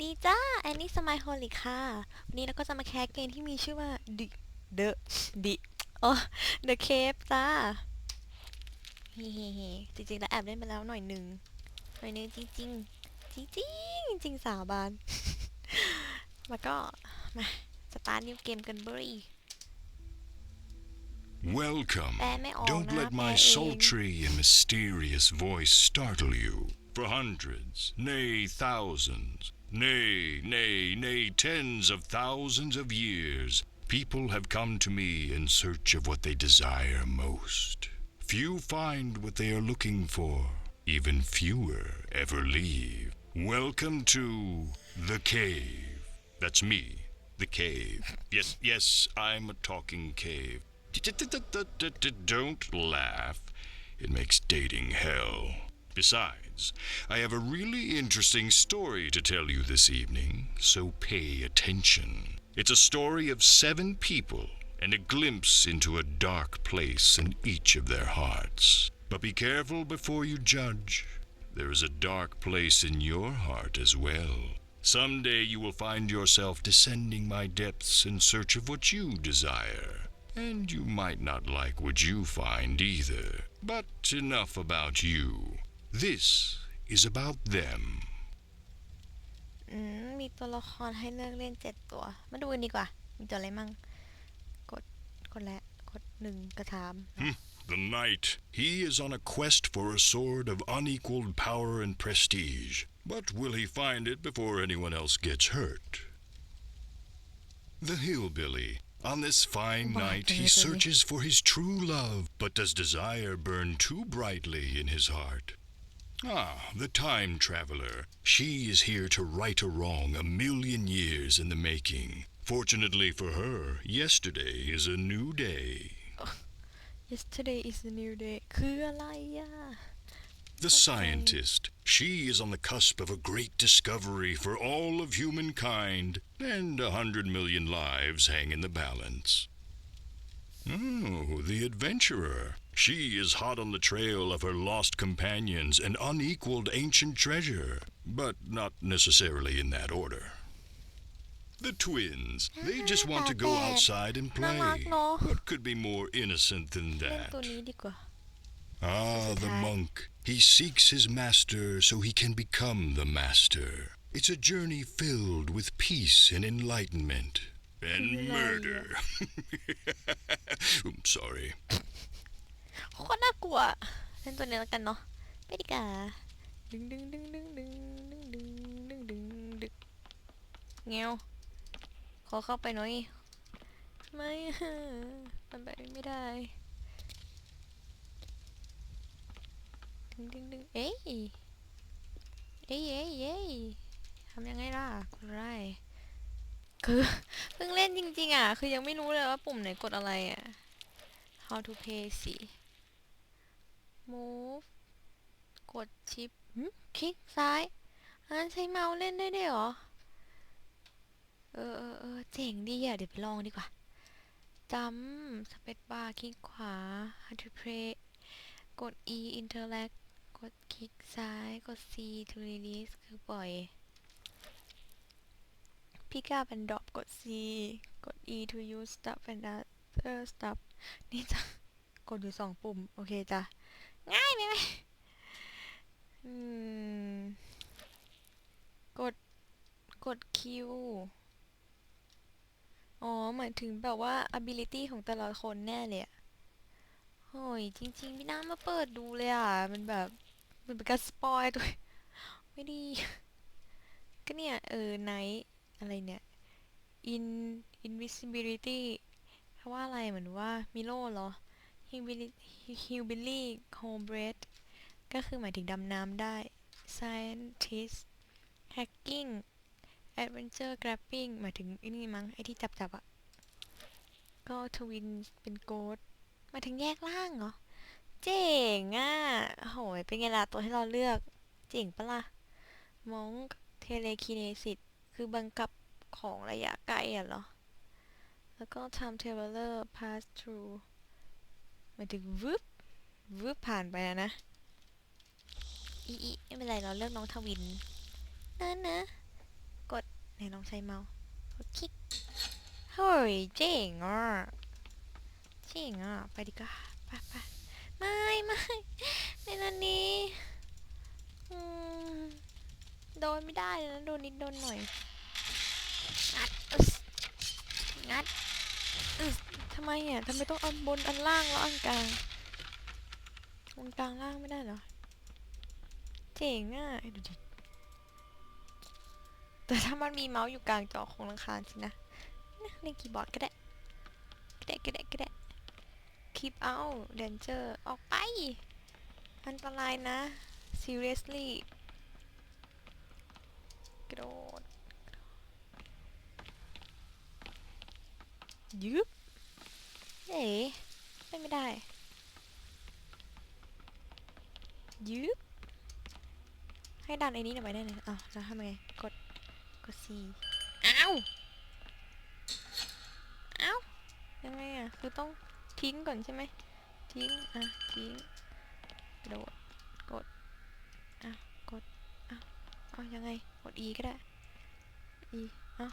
ดีจ้าแอนนี่สมายโฮลิกค่ะ วันนี้เราก็จะมาแคสเกมที่มีชื่อว่า The The The อ๋อ The Cave จ้าเฮ้เฮ้จริงๆ แล้วแอบเล่นไปแล้วหน่อยหนึ่งหน่อยหนึงจริงๆจริงๆจริงๆสาบาน แล้วก็ มาสตาร์ทนิวเกมกันเบอรี่ Welcome. แปลไม่ออก Don't นะ let แปล my เอง sultry and mysterious voice startle you. For hundreds, nay thousands, nay, nay, nay, tens of thousands of years, people have come to me in search of what they desire most. Few find what they are looking for. Even fewer ever leave. Welcome to the cave. That's me, the cave. Yes, yes, I'm a talking cave. Don't laugh. It makes dating hell. Besides, I have a really interesting story to tell you this evening, so pay attention. It's a story of seven people and a glimpse into a dark place in each of their hearts. But be careful before you judge. There is a dark place in your heart as well. Someday you will find yourself descending my depths in search of what you desire. And you might not like what you find either. But enough about you. This is about them. อืม มีตัวละครให้เลือกเล่นเจ็ดตัว มาดูกันดีกว่า มีตัวอะไรมั่ง กด กดแล้ว กดหนึ่งกระถาม The knight. He is on a quest for a sword of unequaled power and prestige. But will he find it before anyone else gets hurt? The hillbilly. On this fine Wow, night, he hillbilly. searches for his true love, but does desire burn too brightly in his heart? Ah, the time traveler. She is here to right a wrong a million years in the making. Fortunately for her, yesterday is a new day. yesterday is a new day คืออะไรอ่ะ The scientist. She is on the cusp of a great discovery for all of humankind, and a hundred million lives hang in the balance. Oh, the adventurer. She is hot on the trail of her lost companions and unequaled ancient treasure, but not necessarily in that order. The twins, they just want to go outside and play. What could be more innocent than that? Ah, the monk. He seeks his master so he can become the master. It's a journey filled with peace and enlightenment. And murder. I'm sorry. โคตรน่ากลัวเล่นตัวนี้แล้วกันเนาะไปดีกว่าดึงดึงดึงดึงดึงดึงดึงดึงดึงดึงเงี้ยวขอเข้าไปหน่อยไม่มันไปไม่ได้ดึงดึงดึงเอ้ยเอ้ยเอ้ยเอ้ยทำยังไงล่ะกดอะไร คือ เพิ่งเล่นจริงๆอะ คือยังไม่รู้เลยว่าปุ่มไหนกดอะไรอะ how to play สิ move กดชิปคลิกซ้ายอันใช้เมาส์เล่นได้ด้วยเหรอ เออเออเออเจ๋งดีอะ เดี๋ยวไปลองดีกว่าจำสเปซบาร์คลิกขวา how to play กด E interact กดคลิกซ้าย กด C to release คือปล่อย pick up and drop กด C กด E to use stop and other stop นี่จะกดอยู่สองปุ่ม โอเคจ้ะ ง่ายไหมไหมกด กด Q อ๋อ หมายถึงแบบว่า ability ของแต่ละคนแน่เลยอะโอ้ย จริง ๆ พี่น้ามาเปิดดูเลยอะ มันแบบ มันเป็นการสปอยตัวย ไม่ดี ก็เนี่ย เออไนท์ อะไรเนี่ย in invisibility แปลว่าอะไรเหมือนว่ามิโลเหรอ hillbilly homebred ก็คือหมายถึงดำน้ำได้ scientist hacking adventure grabbing หมายถึงอ้นี่มั้งไอที่จับจับอะก็ twin เป็น ghost หมาถึงแยกล่างเหรอ เจ๋งอะโหยเป็นไงล่ะตัวให้เราเลือก เจ๋งปะล่ะมอง telekinesis คือบังคับของระยะไกลอะเหรอ แล้วก็ time traveler pass through หมายถึงวึบวึบผ่านไปอะนะ อีอีไม่เป็นไรเราเลือกน้องทวินนะนนะกลองใช้เมาส์กดคลิก เฮ้ยเจ๋งอะเจ๋งอะ ไปดีกว่าไปไปไม่ไม่ในนั้นนี้โดนไม่ได้เลยนะโดนนิดโดนหน่อย งัดอึส งัดอทำไมอะทำไมต้องอันบนอันล่างแล้วอันกลางบนกลางล่างไม่ได้เหรอ เจ๋งอะดูดิแต่ถ้ามันมีเมาส์อยู่กลางจอคงรังคาญสินะนะเล่นคีย์บอร์ดก็ได้ก็ได้ก็ได้ก็ได้ keep out danger ออกไป อันตรายนะ seriously กระโดด ยึบเอ๋ไม่ไม่ได้ยึบให้ดันไอ้นี้หน่อยไปได้เลยอ้าวแล้วทำไงกดกด C อ้าวอ้าวยังไงอะคือต้องทิ้งก่อนใช่ไหมทิ้งอะทิ้งโดดกดอะกดอะเอายังไงกด E ก็ได้ E เอา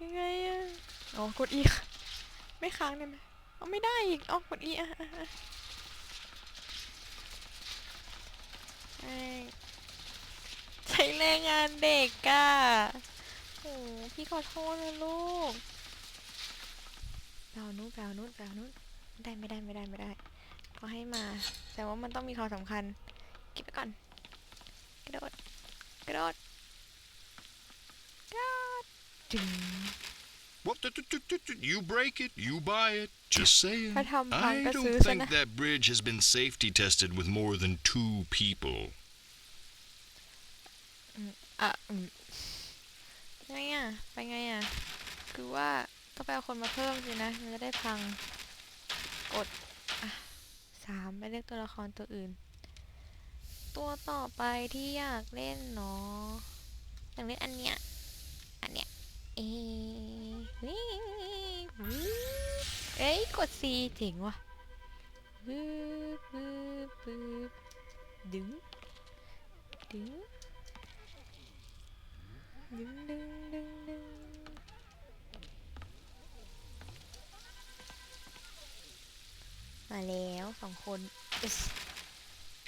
ยังไงอะอ๋อกด E ไม่ค้างได้ไหมเอาไม่ได้อีกเอากด E อะอะอะใช้แรงงานเด็กอะโอ้พี่ขอโทษนะลูกแปลนู้นแปลนู้นแปลนู้นไม่ได้ไม่ได้ไม่ได้ไม่ได้ก็ให้มา แต่ว่ามันต้องมีความสำคัญเก็บไว้ก่อน กระโดด กระโดดกระโดดจึง What? the- the- the- the- the- You break it, you buy it. Just saying. ถ้าทำพัง I ก็ซื้อ don't ซะ think นะ that bridge has been safety tested with more than two people. อะอืมไงอะ ไปไงอะ คือว่าต้องไปเอาคนมาเพิ่มสินะ มันจะได้พัง กด อะสามไปเลือกตัวละครตัวอื่น ตัวต่อไปที่อยากเล่นเนาะอยากเล่นอันเนี้ย อันเนี้ย เอ๊ะวิว เอ้ยกด C เจ๋งว่ะวืบวืบวืบดึงดึงดึงดึงดึงดึงมาแล้วสองคนอึ๊ส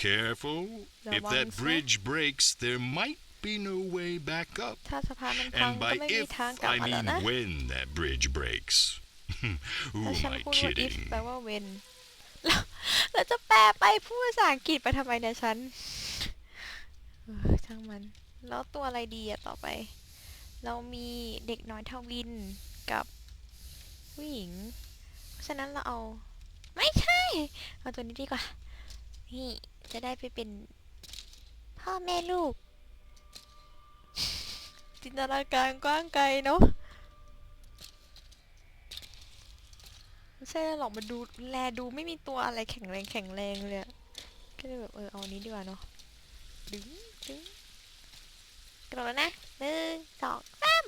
Careful. If ระวัง that ซะ bridge breaks, there might be no way back up. ถ้าสะพานมันพัง And ก็ by ไม่มี if, ทางกลับ I มาแล้ว mean นะ when that bridge breaks. Who แล้ว am ฉัน I พูดว่า if kidding? แปลว่า when แล้วแล้วจะแปลไปพูดภาษาอังกฤษไปทำไมเนี่ยฉันเออช่างมัน แล้วตัวอะไรดีอะต่อไป เรามีเด็กน้อยทวินกับผู้หญิง เพราะฉะนั้นเราเอา ไม่ใช่ เอาตัวนี้ดีกว่า นี่ จะได้ไปเป็น พ่อแม่ลูก จินตนาการกว้างไกลเนาะไม่ใช่หรอกมันดูแลดูไม่มีตัวอะไรแข็งแรงแข็งแรงเลยก็เลยแบบเออเอาอันนี้ดีกว่าเนาะดึงดึงกระโดดแล้วนะหนึ่งสองสาม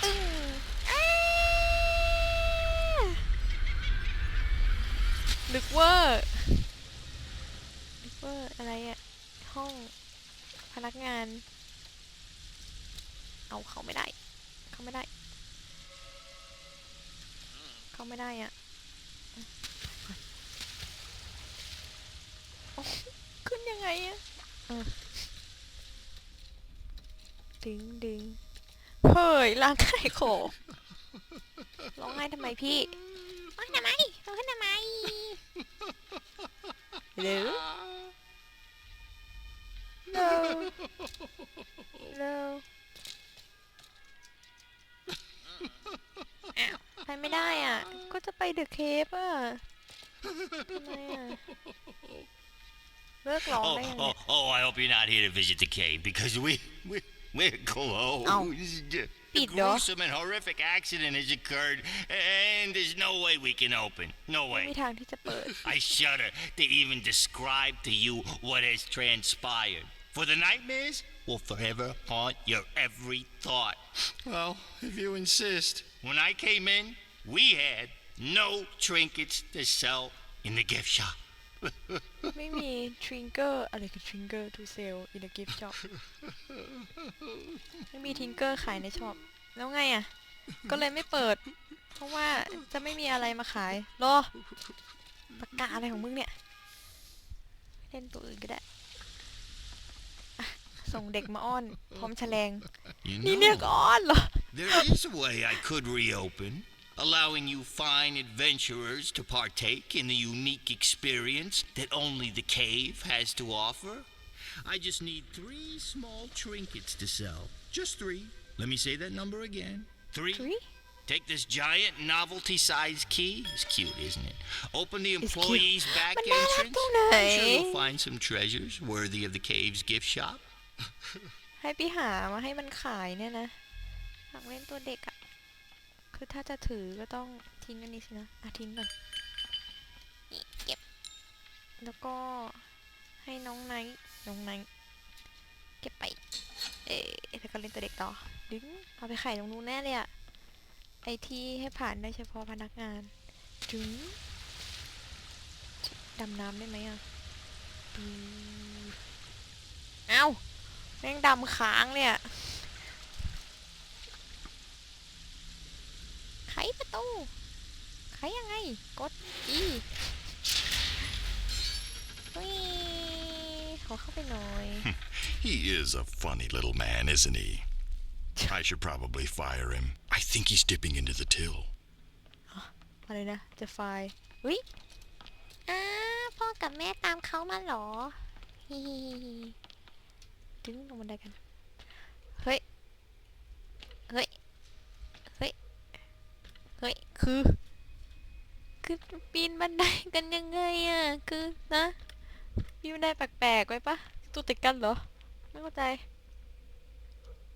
ตึ้งอ้าลึกเวอร์ลึกเวอร์อะไรอะห้องพนักงาน เอาเขาไม่ได้ เขาไม่ได้ เขาไม่ได้อะขึ้นยังไงอะดึงดึงเฮ้ยร่างกายโขกร้องไห้ทำไมพี่ร้องทำไมร้องไห้ทำไมหรือ no no ไปไม่ได้อ่ะ ก็จะไปเดอะเคฟอ่ะทำไมอ่ะ เลิกร้อง Oh, ได้ยังไง oh, oh, I hope you're not here to visit the cave because we, we, we're closed. Oh. A Pete, though. gruesome and horrific accident has occurred, and there's no way we can open. No ไม่ way. มีทางที่จะเปิด I shudder to even describe to you what has transpired. For the nightmares will forever haunt your every thought. Well, if you insist. When I came in, we had no trinkets to sell in the gift shop. ไม่มีทริงเกอร์อะไรคือทริงเกอร์ทูเซลอินเดอะกิฟต์ช็อปไม่มีทริงเกอร์ขายในช็อปแล้วไงอะ ก็เลยไม่เปิด เพราะว่าจะไม่มีอะไรมาขายรอปากกาอะไรของมึงเนี่ย เล่นตัวอื่นก็ได้อะ ส่งเด็กมาอ้อน พร้อมแฉลง You นี่เรียก know, อ้อนเหรอ there is a way I could reopen, allowing you fine adventurers to partake in the unique experience that only the cave has to offer. I just need three small trinkets to sell. Just three. Let me say that number again. Three. Three? Take this giant novelty sized key. It's cute, isn't it? Open the It's cute. employee's back But not entrance. up I'm sure tonight. you'll find some treasures worthy of the cave's gift shop. ให้พี่หามาให้มันขายเนี่ยนะอยากเล่นตัวเด็กอะคือถ้าจะถือก็ต้องทิ้งอันนี้สินะอะทิ้งก่อนนี่เก็บ แล้วก็ให้น้องไนท์น้องไนท์เก็บไป เอ๊ะแล้วก็เล่นตัวเด็กต่อ ดึง เอาไปไข่ตรงนู้นแน่เลยอะไอที่ให้ผ่านได้เฉพาะพนักงาน ดึงดำน้ำได้ไหมอะเอ้า แม่งดำค้างเนี่ยไขประตูไขยังไง กดอีเฮ้ยขอเข้าไปหน่อย He is a funny little man, isn't he? I should probably fire him. I think he's dipping into the till. อะไรนะ จะไฟล์อุ้ยอ้าพ่อกับแม่ตามเขามาเหรอฮิฮิฮิฮิ ดึงลงบันไดกัน เฮ้ย เฮ้ย เฮ้ย เฮ้ย คือ คือปีนบันไดกันยังไงอะ คือนะปีบันไดแปลกๆไว้ปะตัวติดกันเหรอ ไม่เข้าใจ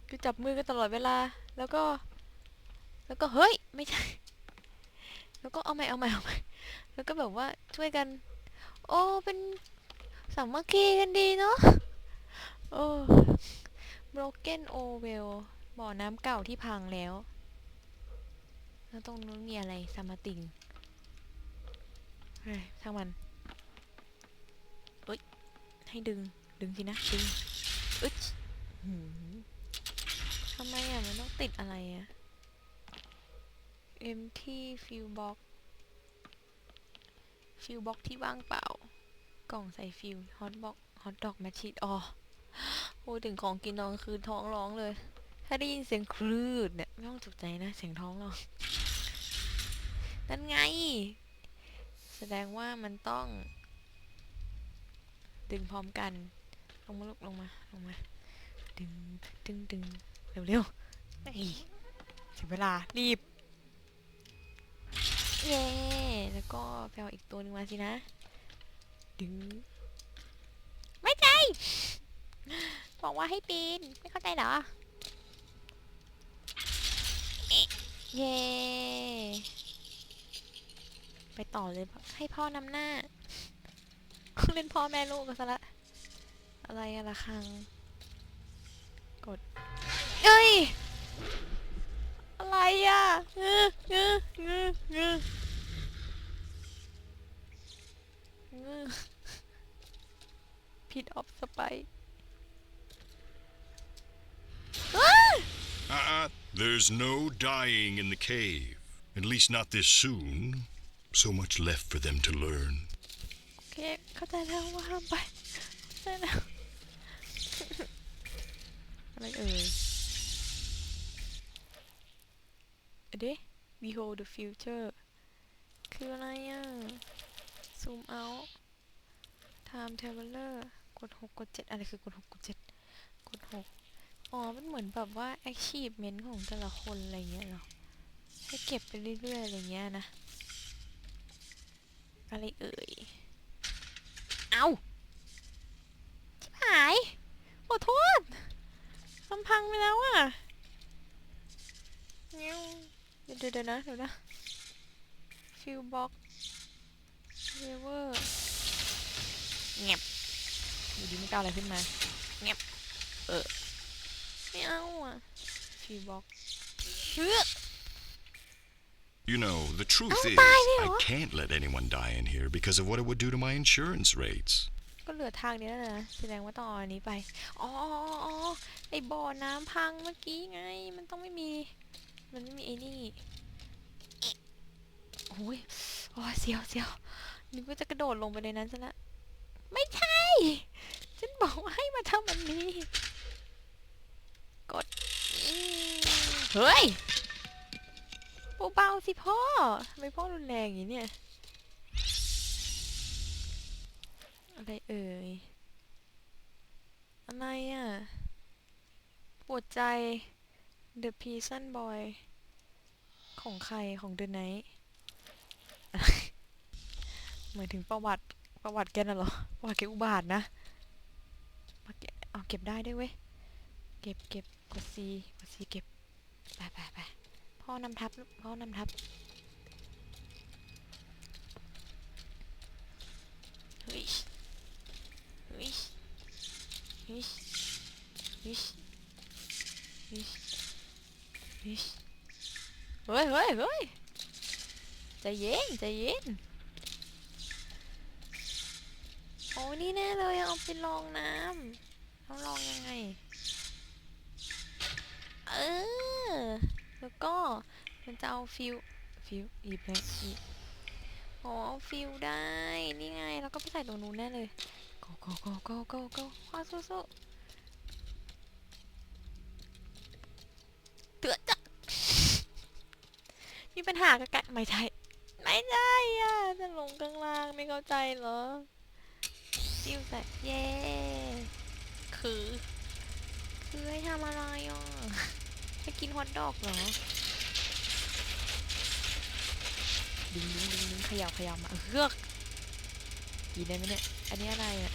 คือจับมือกันตลอดเวลา แล้วก็ แล้วก็เฮ้ย ไม่ใช่ แล้วก็เอาใหม่เอาใหม่เอาใหม่ แล้วก็แบบว่าช่วยกัน โอ้ เป็นสามัคคีกันดีเนาะ โอ้ broken o w e l l บ่อน้ำเก่าที่พังแล้ว แล้วตรงนู้นมีอะไรสามาติงเฮ้ยช่างมันเอ้ย ให้ดึง ดึงสินะ ดึงอึ๊ดหืมทำไมอะ มันต้องติดอะไรอะ empty fuel box ฟิลบ็อกที่ว่างเปล่า กล่องใส่ฟิลฮอตบ็อกฮอตดอกแมชชีตอ๋อ พูดถึงของกินตอนกลางคืนท้องร้องเลย ถ้าได้ยินเสียงคลืดเนี่ยไม่ต้องตกใจนะเสียงท้องร้องนั่นไง แสดงว่ามันต้อง ดึงพร้อมกัน ลงมาลุกลงมาลงมา ดึงดึงดึงเร็วๆไอ้ยถึงเวลารีบ เย้แล้วก็ไปเอาอีกตัวหนึ่งมาสินะ ดึง ไม่ใจ บอกว่าให้ปีน ไม่เข้าใจเหรอ เย้ไปต่อเลยให้พ่อนำหน้าเล่นพ่อแม่ลูกกันซะละ อะไรอะละคัง กด เอ้ย อะไรอะเงื้อเงื้อเงื้อเงือเงือพิดออฟสไป There's no dying in the cave. At least not this soon. So much left for them to learn. โอเคเข้าใจแล้วว่าห้ามไปเข้าใจแล้ว อะไรเอ่ยเด้ behold the future คืออะไรอะ zoom out time traveler กด 6 กด 7 อะไรคือกด 6 กด 7 กด 6 อ๋อ มันเหมือนแบบว่า achievement ของแต่ละคนอะไรเงี้ยเหรอให้เก็บไปเรื่อยๆอะไรเงี้ยนะ อะไรเอ่ย เอาชิบหายขอโทษทำพังไปแล้วอะเงี้ยเดี๋ยวเดี๋ยวนะเดี๋ยวนะฟิลบ็อกเวเวอร์เงียบอยู่ดีไม่กล้าอะไรขึ้นมาเงียบเออ ไม่เอาอะฟิลบ็อกเฮ้อ You know, the truth Oh, is, bye, I Leo. can't let anyone die in here because of what it would do to my insurance rates. ก็เหลือทางนี้แล้วนะแสดงว่าต้องเอาอันนี้ไปอ๋ออ๋ออ๋อไอบ่อน้ำพังเมื่อกี้ไง มันต้องไม่มี มันไม่มีไอ้นี่เอ๊ะโอ้ยโอ้ยเสียวเสียวนึกว่าจะกระโดดลงไปในนั้นซะละไม่ใช่ ฉันบอกว่าให้มาทำอันนี้ กด เฮ้ยเบาๆสิพ่อทำไมพ่อรุนแรงอย่างนี้เนี่ย อะไรเอ่ย อะไรอะ ปวดใจ The Prison Boy ของใครของ The Night หมายถึงประวัติประวัติแกน่ะเหรอ ประวัติแกอุบาทนะมาเก็บเอาเก็บได้ด้วยเว้ย เก็บเก็บ กด C กด C เก็บ ไปไปไปพ่อนำทับพ่อนำทับเฮ้ยเฮ้ยเฮ้ยเฮ้ยเฮ้ยเฮ้ยเฮ้ยเฮ้ยเฮ้ยใจเย็นใจเย็นโอ้นี่แน่เลยเอาไปลองน้ำเอาลองยังไง เออ แล้วก็มันจะเอาฟิวฟิวอีบเลยอีบอ๋อเอาฟิวได้ นี่ไง แล้วก็ไปใส่ตรงนู้นแน่เลย go go go go go go พ่อสู้ๆเตือนจ้ะมีปัญหากับกันไม่ใช่ ไม่ใช่อะ จะลงข้างล่างไม่เข้าใจเหรอ จิ้วใส่เย้ คือ คือให้ทำอะไรอะ ให้กินฮอทดอกเหรอ ดึงดึงดึงดึงเขย่าเขย่ามาเฮือกกินได้ไหมเนี่ย อันนี้อะไรอะ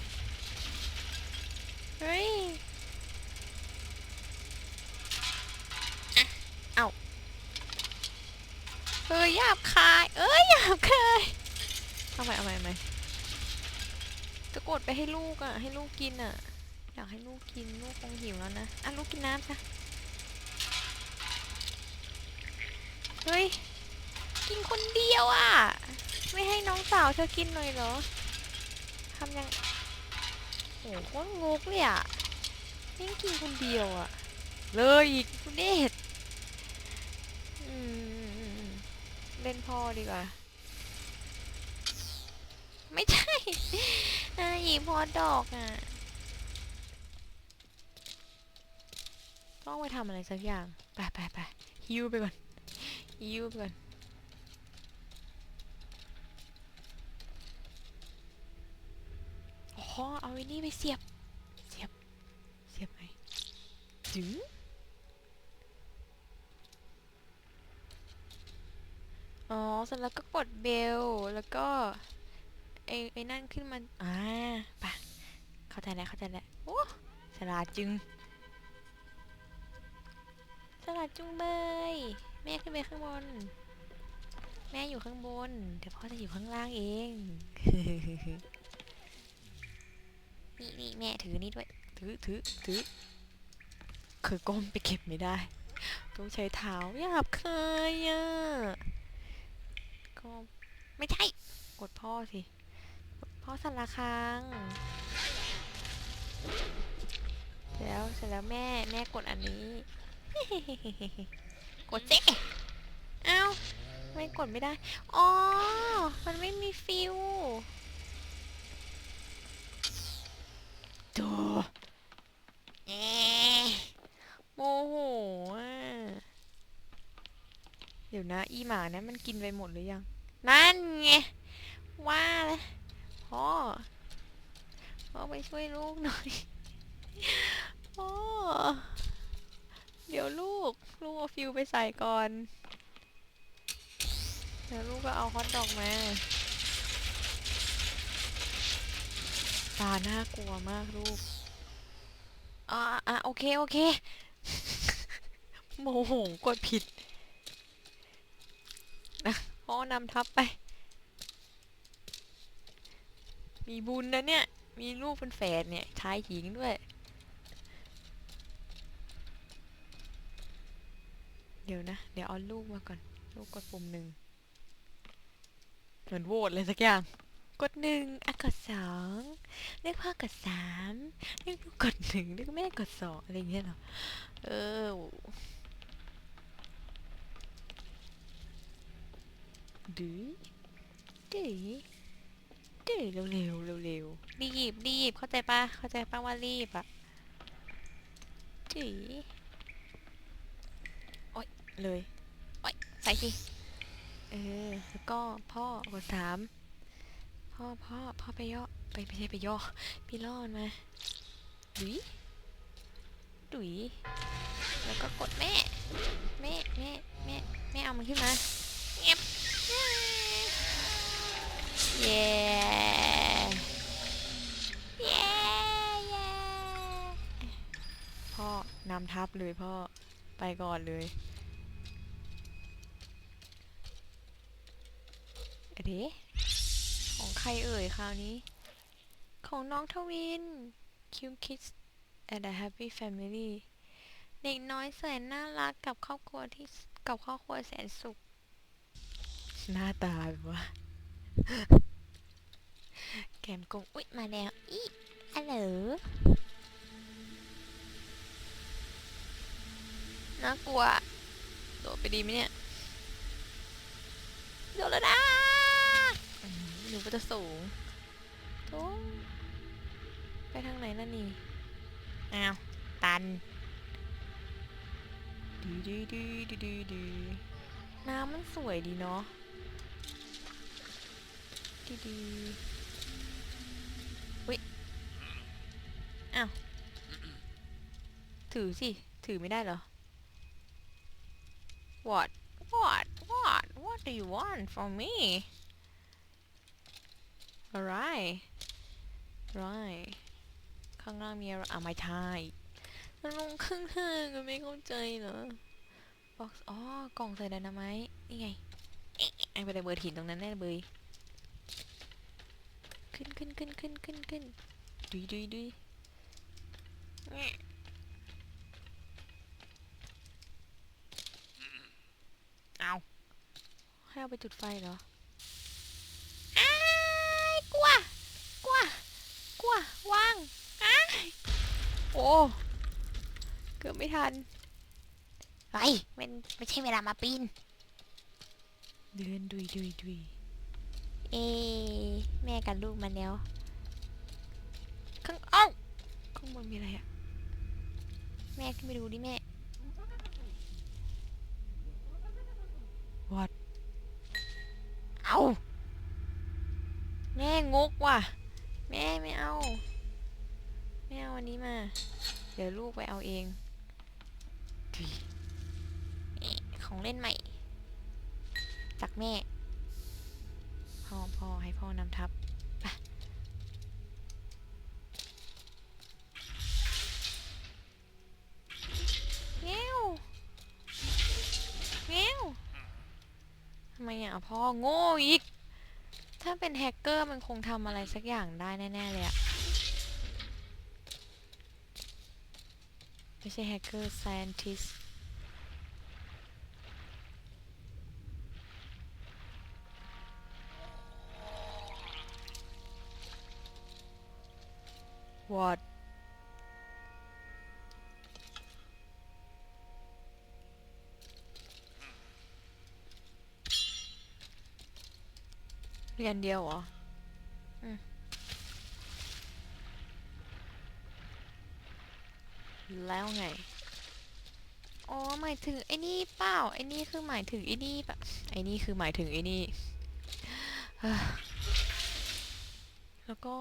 เฮ้ยอะเอ้าเฮ้ยหยาบคาย เอ้ยหยาบคายเอาใหม่เอาใหม่เอาใหม่จะกดไปให้ลูกอะ ให้ลูกกินอะ อยากให้ลูกกิน ลูกคงหิวแล้วนะ อะลูกกินน้ำจ้ะ เฮ้ย กินคนเดียวอะ ไม่ให้น้องสาวเธอกินหน่อยเหรอทำยัง โอ้โหโคตรงกเลยอะแม่กินคนเดียวอะ เลยอีกคุณเดชอืมเล่นพ่อดีกว่า ไม่ใช่อะหยิบพอดอกอะ ต้องไปทำอะไรสักอย่าง ไปไปไปฮิวไปก่อน ฮิวไปก่อนอ๋อเอาไอ้นี่ไปเสียบ เสียบ เสียบไงจึงอ๋อเสร็จแล้วก็กดเบล แล้วก็ไอ้ไอ้นั่นขึ้นมาอ่าไปะเข้าใจแล้วเข้าใจแล้วโอ้ฉลาดจึงฉลาดจุงเบย แม่ขึ้นไปข้างบน แม่อยู่ข้างบน เดี๋ยวพ่อจะอยู่ข้างล่างเอง นี่นี่แม่ถือนี่ด้วย ถือถือถือคือก้มไปเก็บไม่ได้ ต้องใช้เท้าหยาบคายอะก็ไม่ใช่ กดพ่อสิ กดพ่อสันละครังแล้วเสร็จแล้วแม่แม่กดอันนี้ กดเจ๊เอ้าไม่กดไม่ได้ อ๋อ มันไม่มีฟิวตัวเอะโมโหอะเดี๋ยวนะ อีหมาเนี่ยมันกินไปหมดหรือยัง นั่นไง ว่าแล้วพ่อ พ่อไปช่วยลูกหน่อย พ่อ เดี๋ยวลูก ลูกเอาฟิวไปใส่ก่อน เดี๋ยวลูกก็เอาฮอตดอกมา ตาน่ากลัวมากลูกอ่าอะโอเค โอเค โมโหกดผิดนะพ่อนำทับไป มีบุญนะเนี่ย มีลูกเป็นแฝดเนี่ยชายหญิงด้วย เดี๋ยวนะ เดี๋ยวเอาลูกมาก่อน ลูกกดปุ่มหนึ่งเหมือนโหวตเลยสักอย่าง กดหนึ่งอะกดสองเรียกพ่อกดสามเรียกลูกกดหนึ่งเรียกแม่กดสองอะไรอย่างเงี้ยเหรอ เออดื้อดื้อดื้อเร็วเร็วเร็วเร็วๆรีบรีบเข้าใจปะเข้าใจปะว่ารีบอะดื้อ เลยโอ๊ยใส่สิเออแล้วก็พ่อกดสามพ่อพ่อพ่อไปย่อไปไม่ใช่ไปย่อไปล่อมันมาดุยดุยแล้วก็กดแม่แม่แม่แม่แม่เอามันขึ้นมาเงียบเย้เย้เย้พ่อนำทับเลยพ่อไปก่อนเลยอะ เดของใครเอ่ยคราวนี้ ของน้องทวิน Cute Kids and a Happy Family เด็กน้อยแสนน่ารักกับครอบครัวที่กับครอบครัวแสนสุข หน้าตาแบบว่า แกมกงอุ๊ย มาแล้วอีอะเหรอน่ากลัวโดดไปดีไหมเนี่ย โดดแล้วนะ นูก็จะสูงโอ้ไปทางไหนนั่นนี่ อ้าว ตัน ดีดีดีดีดีดีน้ำมันสวยดีเนาะ ดีดีอุ้ย อ้าว ถือสิ ถือไม่ได้เหรอ what what what what do you want from me alright right ข้างล่างมีอะไรอะไม่ใช่มันลงข้างล่างก็ไม่เข้าใจเหรอ box อ๋อกล่องใส่ไดนาไมต์นี่ไงไอ้ไปเลยเบอร์ถิ่นตรงนั้นแน่เลยขึ้นขึ้นขึ้นขึ้นขึ้นขึ้นดุยดุยดุยเอาให้เอาไปจุดไฟเหรอายกลัว กลัว กลัว วางอ้ายโอ้ เกือบ ไม่ทันไปมันไม่ใช่เวลามาปีนเดินดุยดุยดุยเอะแม่กับลูกมาแล้ว ข้างเอ้าข้างบนมีอะไรอะแม่ขึ้นไปดูดิแม่ what เอาแม่งกว่ะ แม่ไม่เอา แม่เอาอันนี้มา เดี๋ยวลูกไปเอาเองดุยเอ๊ะของเล่นใหม่ จากแม่ พ่อพ่อให้พ่อนำทับไปเงี้ยวเงี้ยวทำ ไมอะพ่อโง่อีก ถ้าเป็นแฮกเกอร์มันคงทำอะไรสักอย่างได้แน่ ๆ เลยอะไม่ใช่แฮกเกอร์ scientist วอด เรียนเดียวเหรออืมแล้วไง อ๋อ หมายถึงไอ้นี่เปล่า ไอ้นี่คือหมายถึงไอ้นี่แบบไอ้นี่คือหมายถึงไอ้นี่เฮ้อแล้วก็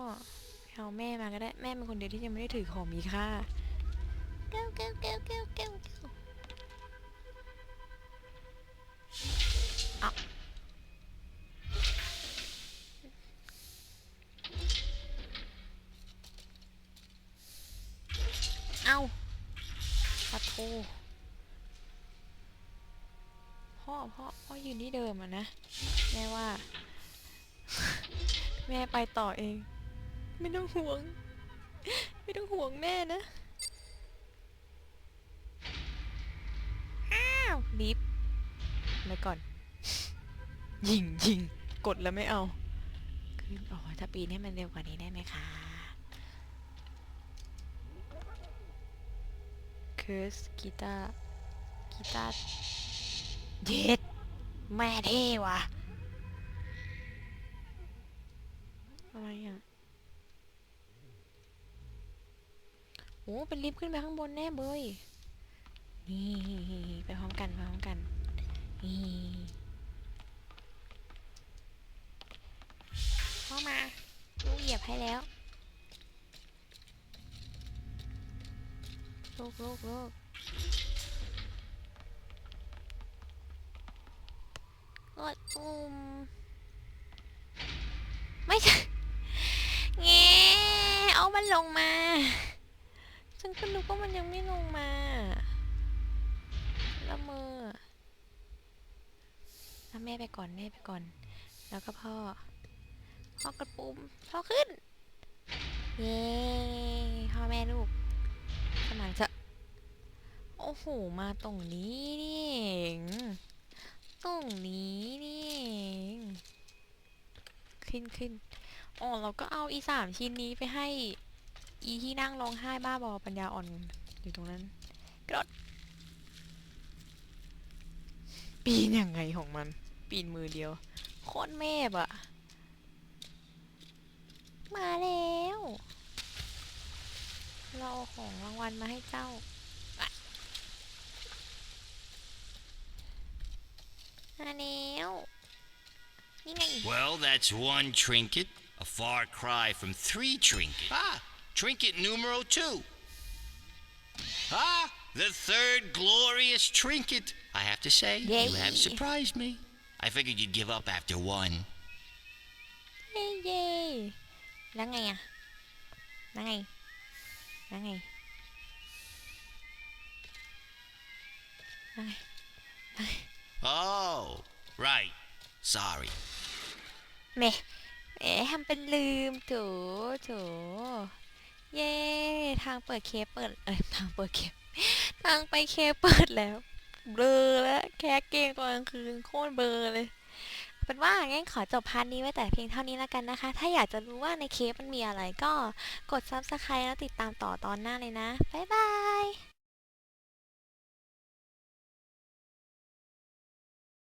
เอาแม่มาก็ได้ แม่เป็นคนเดียวที่ยังไม่ได้ถือของมีค่าเก้วเก้วเก้วเก้วเก้วเก้ว อพ่อยืนที่เดิมอะนะ แม่ว่า แม่ไปต่อเอง ไม่ต้องห่วง ไม่ต้องห่วงแม่นะ อ้าวลิฟต์ไว้ก่อน ยิงยิงกดแล้วไม่เอาขขึ้นอ๋อถ้าปีนให้มันเร็วกว่านี้ได้ไหมคะเคิร์สกีตาร์กีตาร์เย็ด แม่เท่ว่ะอะไรอะโอ้เป็นลิฟต์ขึ้นไปข้างบนแน่เบยนี่ไปพร้อมกันไปพร้อมกันนี่เข้ามาลูกเหยียบให้แล้วลูกลูกลูก กดปุ่มไม่ใช่แงเอามันลงมาฉันก็นึกว่ามันยังไม่ลงมาละเมอแล้วแม่ไปก่อนแม่ไปก่อน แล้วก็พ่อ พ่อกดปุ่มพ่อขึ้น เย้พ่อแม่ลูกกำลังจะโอ้โห มาตรงนี้นี่เอง ตรงนี้นี่เองขึ้นขึ้นอ๋อเราก็เอาอีสามชิ้นนี้ไปให้ อีที่นั่งร้องไห้บ้าบอปัญญาอ่อนอยู่ตรงนั้นกระโดดปีนยังไงของมัน ปีนมือเดียว โคตรเมบอะมาแล้ว เราของรางวัลมาให้เจ้า มาแล้วนี่ไง Well, that's one trinket, a far cry from three trinkets. Ah, trinket numero two. Ah, the third glorious trinket. I have to say, you have Yay. surprised me. I figured you'd give up after one. เย้เย้แล้วไงอะแล้วไงแล้วไงแล้วไง Oh, right. Sorry. แหม่แหมทำเป็นลืมโถโถเย้ทางเปิดเคเปิดเอ้ยทางเปิดเคทางไปเคเปิดแล้ว เบลอแล้วแคเกงตอนกลางคืนโคตรเบลอเลยเป็นว่างั้นขอจบพาร์ทนี้ไว้แต่เพียงเท่านี้แล้วกันนะคะ ถ้าอยากจะรู้ว่าในเคปมันมีอะไรก็กด subscribe แล้วติดตามต่อตอนหน้าเลยนะ บ๊ายบาย